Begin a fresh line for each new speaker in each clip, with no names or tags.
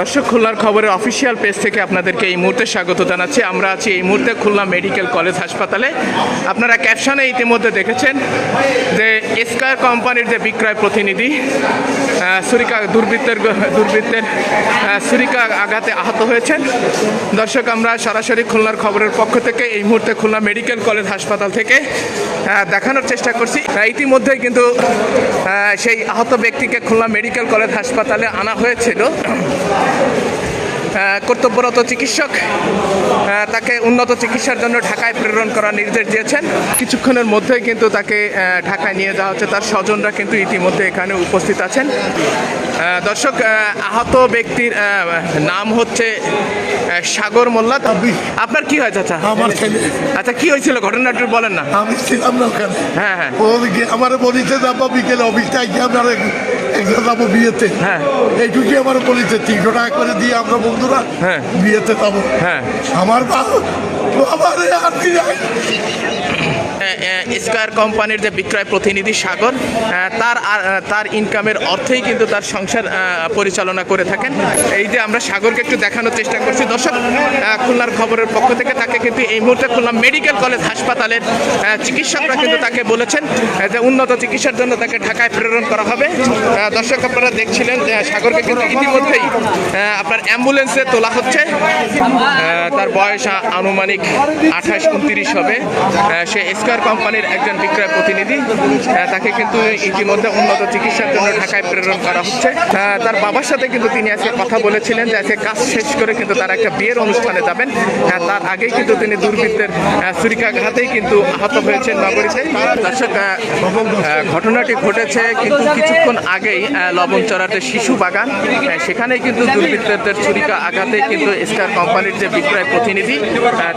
দর্শক, খুলনার খবরের অফিসিয়াল পেজ থেকে আপনাদেরকে এই মুহূর্তে স্বাগত জানাচ্ছি। আমরা আছি এই মুহূর্তে খুলনা মেডিকেল কলেজ হাসপাতালে। আপনারা ক্যাপশনে ইতিমধ্যে দেখেছেন যে স্কার কোম্পানির যে বিক্রয় প্রতিনিধি সুরিকা দুর্বৃত্তের দুর্বৃত্তের সুরিকা আঘাতে আহত হয়েছেন। দর্শক, আমরা সরাসরি খুলনার খবরের পক্ষ থেকে এই মুহূর্তে খুলনা মেডিকেল কলেজ হাসপাতাল থেকে দেখানোর চেষ্টা করছি। ইতিমধ্যেই কিন্তু সেই আহত ব্যক্তিকে খুলনা মেডিকেল কলেজ হাসপাতালে আনা হয়েছিল। Thank you. কর্তব্যরত চিকিৎসক তাকে উন্নত চিকিৎসার জন্য ঢাকায় প্রেরণ করার নির্দেশ দিয়েছেন। কিছুক্ষণের মধ্যেই কিন্তু তাকে ঢাকায় নিয়ে যাওয়া হচ্ছে। তার স্বজনরা কিন্তু ইতিমধ্যে এখানে উপস্থিত আছেন। দর্শক আহত ব্যক্তির নাম হচ্ছে সাগর মোল্লা। আপনার কি হয় চাচা
আমার ছেলে।
আচ্ছা কি হয়েছিল ঘটনাটি বলেন না।
আমি ছিলাম না ওখানে।
হ্যাঁ হ্যাঁ।
আমার বলিতে যাব বিকেলে অফিসটা গিয়ে একজন যাব বিয়েতে।
হ্যাঁ।
এইটুকুই আমার বলিতে। তিনশো টাকা করে দিয়ে আমরা বন্ধুরা
হ্যাঁ।
বিয়েতে যাব
হ্যাঁ
আমার বাবা আমার আর কি?
স্কয়ার কোম্পানির যে বিক্রয় প্রতিনিধি সাগর তার তার ইনকামের অর্থেই কিন্তু তার সংসার পরিচালনা করে থাকেন। এই যে আমরা সাগরকে একটু দেখানোর চেষ্টা করছি। দর্শক খুলনার খবরের পক্ষ থেকে তাকে কিন্তু এই মুহূর্তে খুলনা মেডিকেল কলেজ হাসপাতালের চিকিৎসকরা কিন্তু তাকে বলেছেন যে উন্নত চিকিৎসার জন্য তাকে ঢাকায় প্রেরণ করা হবে। দর্শক, আপনারা দেখছিলেন যে সাগরকে কিন্তু ইতিমধ্যেই আপনার অ্যাম্বুলেন্সে তোলা হচ্ছে। তার বয়স আনুমানিক আঠাশ, উনত্রিশ হবে। সে স্কয়ার কোম্পানির একজন বিক্রয় প্রতিনিধি তাকে কিন্তু ইতিমধ্যে উন্নত চিকিৎসার জন্য ঢাকায় প্রেরণ করা হচ্ছে। তার বাবার সাথে কিন্তু তিনি আজকে কথা বলেছিলেন যে আজকে কাজ শেষ করে কিন্তু তারা একটা বিয়ের অনুষ্ঠানে যাবেন। তার আগেই কিন্তু তিনি দুর্বৃত্তের ছুরিকাঘাতেই কিন্তু আহত হয়েছেন নগরীতে দর্শক ঘটনাটি ঘটেছে কিন্তু কিছুক্ষণ আগেই আহ, লবণচড়াতে শিশু বাগান। আহ, সেখানেই কিন্তু দুর্বৃত্তদের ছুরিকা আঘাতে কিন্তু স্টার কোম্পানির যে বিক্রয় প্রতিনিধি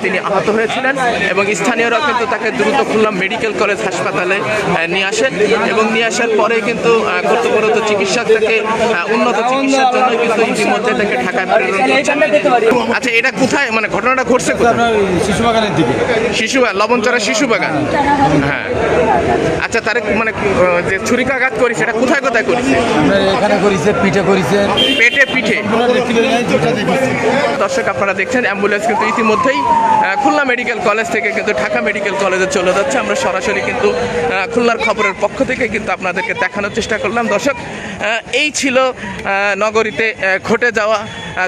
তিনি আহত হয়েছিলেন এবং স্থানীয়রা কিন্তু তাকে দ্রুত খুলনা মেডিকেল কলেজ হাসপাতালে নিয়ে আসেন এবং নিয়ে আসার পরে কিন্তু কর্তব্যরত চিকিৎসক তাকে উন্নত চিকিৎসার জন্য কিন্তু ইতিমধ্যে তাকে ঢাকায় প্রেরণ আচ্ছা এটা কোথায়? মানে ঘটনাটা ঘটছে কোথায়?
শিশু বাগানের দিকে।
শিশু বাগান লবণচড়া শিশু বাগান হ্যাঁ। আচ্ছা তার মানে যে ছুরিকাঘাত করি সেটা কোথায় কোথায় করেছে?
এখানে করেছে পিঠে করেছে।
পেটে পিঠে। দর্শক আপনারা দেখছেন অ্যাম্বুলেন্স কিন্তু ইতিমধ্যেই খুলনা মেডিকেল কলেজ থেকে কিন্তু ঢাকা মেডিকেল কলেজে চলে যাচ্ছে। আমরা সরাসরি কিন্তু খুলনার খবরের পক্ষ থেকে কিন্তু আপনাদেরকে দেখানোর চেষ্টা করলাম। দর্শক এই ছিল নগরীতে ঘটে যাওয়া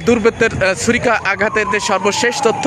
দুর্বৃত্তের ছুরিকা আঘাতের যে সর্বশেষ তথ্য।